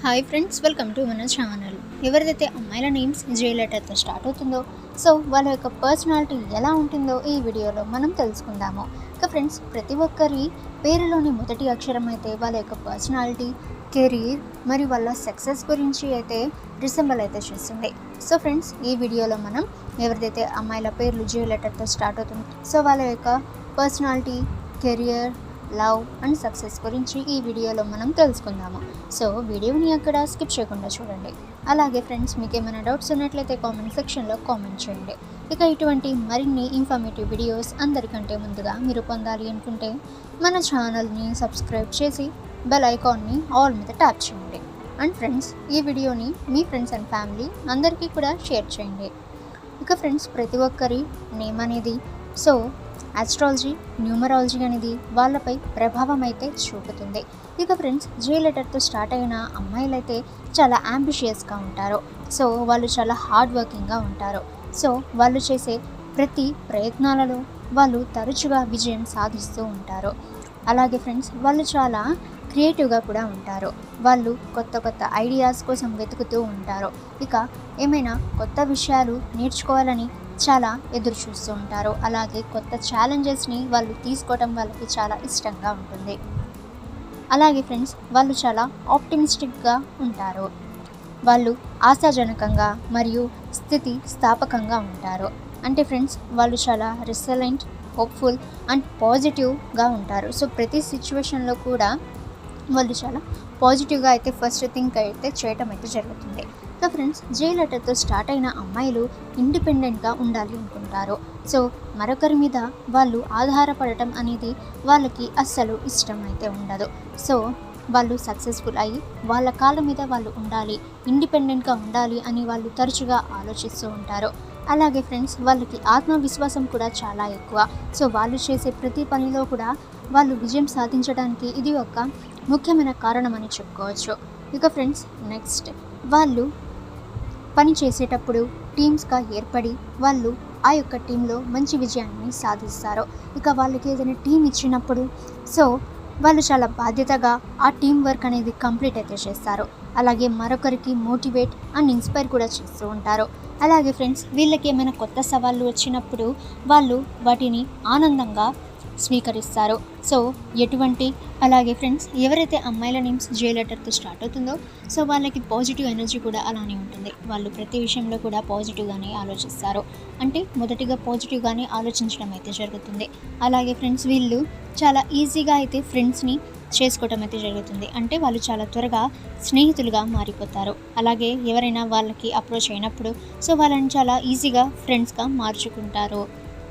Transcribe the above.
Hi friends welcome to మన channel ఎవరిదైతే అమ్మాయిల నేమ్స్ జే లెటర్తో స్టార్ట్ అవుతుందో సో వాళ్ళ యొక్క పర్సనాలిటీ ఎలా ఉంటుందో ఈ వీడియోలో మనం తెలుసుకుందాము. ఇక ఫ్రెండ్స్ ప్రతి ఒక్కరి పేరులోని మొదటి అక్షరం అయితే వాళ్ళ యొక్క పర్సనాలిటీ కెరీర్ మరియు వాళ్ళ సక్సెస్ గురించి అయితే రిసెంబల్ అయితే చేస్తుంది. సో ఫ్రెండ్స్ ఈ వీడియోలో మనం ఎవరిదైతే అమ్మాయిల పేర్లు జే లెటర్తో స్టార్ట్ అవుతుంది సో వాళ్ళ యొక్క personality career love and success గురించి ఈ వీడియోలో మనం తెలుసుకుందాము. సో వీడియోని అక్కడ స్కిప్ చేయకుండా చూడండి. అలాగే ఫ్రెండ్స్ మీకు ఏమైనా డౌట్స్ ఉన్నట్లయితే కామెంట్ సెక్షన్లో కామెంట్ చేయండి. ఇక ఇటువంటి మరిన్ని ఇన్ఫర్మేటివ్ వీడియోస్ అందరికంటే ముందుగా మీరు పొందాలి అనుకుంటే మన ఛానల్ని సబ్స్క్రైబ్ చేసి బెల్ ఐకాన్ని ఆల్ మీద ట్యాప్ చేయండి. అండ్ ఫ్రెండ్స్ ఈ వీడియోని మీ ఫ్రెండ్స్ అండ్ ఫ్యామిలీ అందరికీ కూడా షేర్ చేయండి. ఇక ఫ్రెండ్స్ ప్రతి ఒక్కరి నేమ్ అనేది సో ఆస్ట్రాలజీ న్యూమరాలజీ అనేది వాళ్ళపై ప్రభావం అయితే చూపుతుంది. ఇక ఫ్రెండ్స్ జే లెటర్తో స్టార్ట్ అయిన అమ్మాయిలు అయితే చాలా అంబిషియస్గా ఉంటారు. సో వాళ్ళు చాలా హార్డ్ వర్కింగ్గా ఉంటారు. సో వాళ్ళు చేసే ప్రతి ప్రయత్నాలలో వాళ్ళు తరచుగా విజయం సాధిస్తూ ఉంటారు. అలాగే ఫ్రెండ్స్ వాళ్ళు చాలా క్రియేటివ్గా కూడా ఉంటారు. వాళ్ళు కొత్త కొత్త ఐడియాస్ కోసం వెతుకుతూ ఉంటారు. ఇక ఏమైనా కొత్త విషయాలు నేర్చుకోవాలని చాలా ఎదురు చూస్తూ ఉంటారు. అలాగే కొత్త ఛాలెంజెస్ని వాళ్ళు తీసుకోవటం వాళ్ళకి చాలా ఇష్టంగా ఉంటుంది. అలాగే ఫ్రెండ్స్ వాళ్ళు చాలా ఆప్టిమిస్టిక్గా ఉంటారు. వాళ్ళు ఆశాజనకంగా మరియు స్థితి స్థాపకంగా ఉంటారు. అంటే ఫ్రెండ్స్ వాళ్ళు చాలా రిసలెంట్ హోప్ఫుల్ అండ్ పాజిటివ్గా ఉంటారు. సో ప్రతి సిచ్యువేషన్లో కూడా వాళ్ళు చాలా పాజిటివ్గా అయితే ఫస్ట్ థింక్ అయితే చేయటం అయితే జరుగుతుంది. సో ఫ్రెండ్స్ జే లెటర్తో స్టార్ట్ అయిన అమ్మాయిలు ఇండిపెండెంట్గా ఉండాలి అనుకుంటారు. సో మరొకరి మీద వాళ్ళు ఆధారపడటం అనేది వాళ్ళకి అస్సలు ఇష్టం అయితే ఉండదు. సో వాళ్ళు సక్సెస్ఫుల్ అయ్యి వాళ్ళ కాళ్ళ మీద వాళ్ళు ఉండాలి ఇండిపెండెంట్గా ఉండాలి అని వాళ్ళు తరచుగా ఆలోచిస్తూ ఉంటారు. అలాగే ఫ్రెండ్స్ వాళ్ళకి ఆత్మవిశ్వాసం కూడా చాలా ఎక్కువ. సో వాళ్ళు చేసే ప్రతి పనిలో కూడా వాళ్ళు విజయం సాధించడానికి ఇది ఒక ముఖ్యమైన కారణం అని చెప్పుకోవచ్చు. ఇక ఫ్రెండ్స్ నెక్స్ట్ వాళ్ళు పని చేసేటప్పుడు టీమ్స్గా ఏర్పడి వాళ్ళు ఆ యొక్క టీంలో మంచి విజయాన్ని సాధిస్తారు. ఇక వాళ్ళకి ఏదైనా టీం ఇచ్చినప్పుడు సో వాళ్ళు చాలా బాధ్యతగా ఆ టీం వర్క్ అనేది కంప్లీట్ అయితే చేస్తారు. అలాగే మరొకరికి మోటివేట్ అండ్ ఇన్స్పైర్ కూడా చేస్తూ ఉంటారు. అలాగే ఫ్రెండ్స్ వీళ్ళకి ఏమైనా కొత్త సవాళ్ళు వచ్చినప్పుడు వాళ్ళు వాటిని ఆనందంగా స్వీకరిస్తారు. సో ఎటువంటి అలాగే ఫ్రెండ్స్ ఎవరైతే అమ్మాయిల నేమ్స్ జే లెటర్తో స్టార్ట్ అవుతుందో సో వాళ్ళకి పాజిటివ్ ఎనర్జీ కూడా అలానే ఉంటుంది. వాళ్ళు ప్రతి విషయంలో కూడా పాజిటివ్గానే ఆలోచిస్తారు. అంటే మొదటిగా పాజిటివ్గానే ఆలోచించడం అయితే జరుగుతుంది. అలాగే ఫ్రెండ్స్ వీళ్ళు చాలా ఈజీగా అయితే ఫ్రెండ్స్ని చేసుకోవటం అయితే జరుగుతుంది. అంటే వాళ్ళు చాలా త్వరగా స్నేహితులుగా మారిపోతారు. అలాగే ఎవరైనా వాళ్ళకి అప్రోచ్ అయినప్పుడు సో వాళ్ళని చాలా ఈజీగా ఫ్రెండ్స్గా మార్చుకుంటారు.